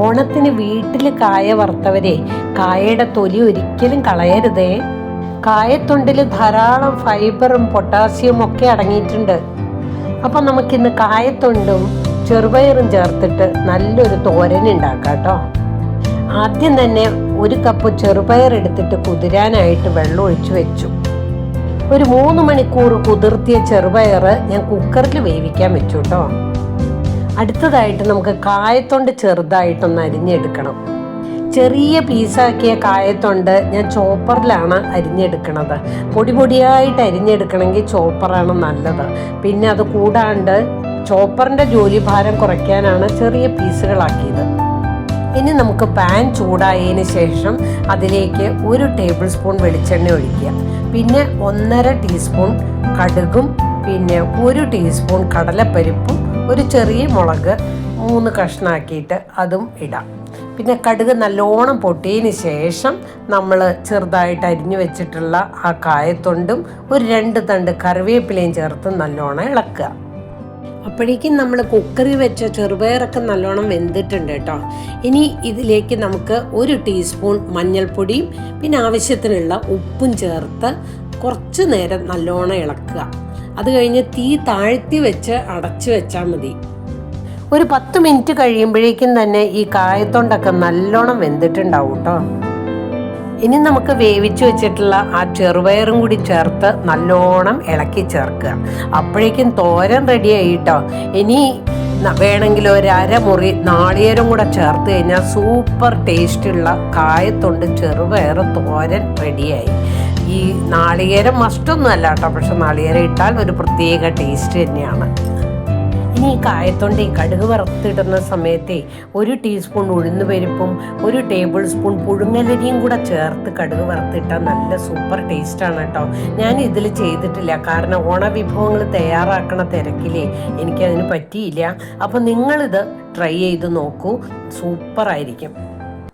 ഓണത്തിന് വീട്ടിൽ കായ വറുത്തവരെ കായയുടെ തൊലി ഒരിക്കലും കളയരുതേ. കായത്തൊണ്ടിൽ ധാരാളം ഫൈബറും പൊട്ടാസ്യവും ഒക്കെ അടങ്ങിയിട്ടുണ്ട്. അപ്പം നമുക്കിന്ന് കായത്തൊണ്ടും ചെറുപയറും ചേർത്തിട്ട് നല്ലൊരു തോരൻ ഉണ്ടാക്കാട്ടോ ആദ്യം തന്നെ ഒരു കപ്പ് ചെറുപയർ എടുത്തിട്ട് കുതിരാനായിട്ട് വെള്ളം ഒഴിച്ചു വെച്ചു. ഒരു മൂന്ന് മണിക്കൂർ കുതിർത്തിയ ചെറുപയർ ഞാൻ കുക്കറിൽ വേവിക്കാൻ വെച്ചു കേട്ടോ. അടുത്തതായിട്ട് നമുക്ക് കായത്തൊണ്ട് ചെറുതായിട്ടൊന്ന് അരിഞ്ഞെടുക്കണം. ചെറിയ പീസാക്കിയ കായത്തൊണ്ട് ഞാൻ ചോപ്പറിലാണ് അരിഞ്ഞെടുക്കണത്. പൊടി പൊടിയായിട്ട് അരിഞ്ഞെടുക്കണമെങ്കിൽ ചോപ്പറാണ് നല്ലത്. പിന്നെ അത് കൂടാണ്ട് ചോപ്പറിന്റെ ജോലി ഭാരം കുറയ്ക്കാനാണ് ചെറിയ പീസുകളാക്കിയത്. ഇനി നമുക്ക് പാൻ ചൂടായതിന് ശേഷം അതിലേക്ക് ഒരു ടേബിൾ സ്പൂൺ വെളിച്ചെണ്ണ ഒഴിക്കുക. പിന്നെ ഒന്നര ടീസ്പൂൺ കടുകും പിന്നെ ഒരു ടീസ്പൂൺ കടലപ്പരിപ്പും ഒരു ചെറിയ മുളക് മൂന്ന് കഷ്ണാക്കിയിട്ട് അതും ഇടാം. പിന്നെ കടുക് നല്ലോണം പൊട്ടിയതിന് ശേഷം നമ്മൾ ചെറുതായിട്ട് അരിഞ്ഞു വെച്ചിട്ടുള്ള ആ കായത്തൊണ്ടും ഒരു രണ്ട് തണ്ട് കറിവേപ്പിലയും ചേർത്ത് നല്ലോണം ഇളക്കുക. അപ്പോഴേക്കും നമ്മൾ കുക്കറി വെച്ച ചെറുപയറൊക്കെ നല്ലോണം വെന്തിട്ടുണ്ട് കേട്ടോ. ഇനി ഇതിലേക്ക് നമുക്ക് ഒരു ടീസ്പൂൺ മഞ്ഞൾപ്പൊടിയും പിന്നെ ആവശ്യത്തിനുള്ള ഉപ്പും ചേർത്ത് കുറച്ച് നേരം നല്ലോണം ഇളക്കുക. അത് കഴിഞ്ഞ് തീ താഴ്ത്തി വെച്ച് അടച്ചു വെച്ചാൽ മതി. ഒരു പത്ത് മിനിറ്റ് കഴിയുമ്പോഴേക്കും തന്നെ ഈ കായത്തൊണ്ടൊക്കെ നല്ലോണം വെന്തിട്ടുണ്ടാവും കേട്ടോ ഇനി നമുക്ക് വേവിച്ചു വെച്ചിട്ടുള്ള ആ ചെറുപയറും കൂടി ചേർത്ത് നല്ലോണം ഇളക്കി ചേർക്കുക. അപ്പോഴേക്കും തോരൻ റെഡി ആയിട്ടോ ഇനി വേണമെങ്കിൽ ഒരു അരമുറി നാളികേരം കൂടെ ചേർത്ത് കഴിഞ്ഞാൽ സൂപ്പർ ടേസ്റ്റുള്ള കായത്തൊണ്ട് ചെറുപയർ തോരൻ റെഡിയായി. ഈ നാളികേരം മസ്റ്റൊന്നും അല്ല കേട്ടോ. പക്ഷെ നാളികേരം ഇട്ടാൽ ഒരു പ്രത്യേക ടേസ്റ്റ് തന്നെയാണ്. ഇനി ഈ കായത്തൊണ്ട് ഈ കടുക് വറുത്തിടുന്ന സമയത്തെ ഒരു ടീസ്പൂൺ ഉഴുന്ന് പരിപ്പും ഒരു ടേബിൾ സ്പൂൺ പുഴുങ്ങലരിയും കൂടെ ചേർത്ത് കടുക് വറുത്തിട്ടാൽ നല്ല സൂപ്പർ ടേസ്റ്റാണ് കേട്ടോ. ഞാൻ ഇതിൽ ചെയ്തിട്ടില്ല. കാരണം ഓണവിഭവങ്ങൾ തയ്യാറാക്കണ തിരക്കിലേ എനിക്കതിന് പറ്റിയില്ല. അപ്പോൾ നിങ്ങളിത് ട്രൈ ചെയ്ത് നോക്കൂ. സൂപ്പറായിരിക്കും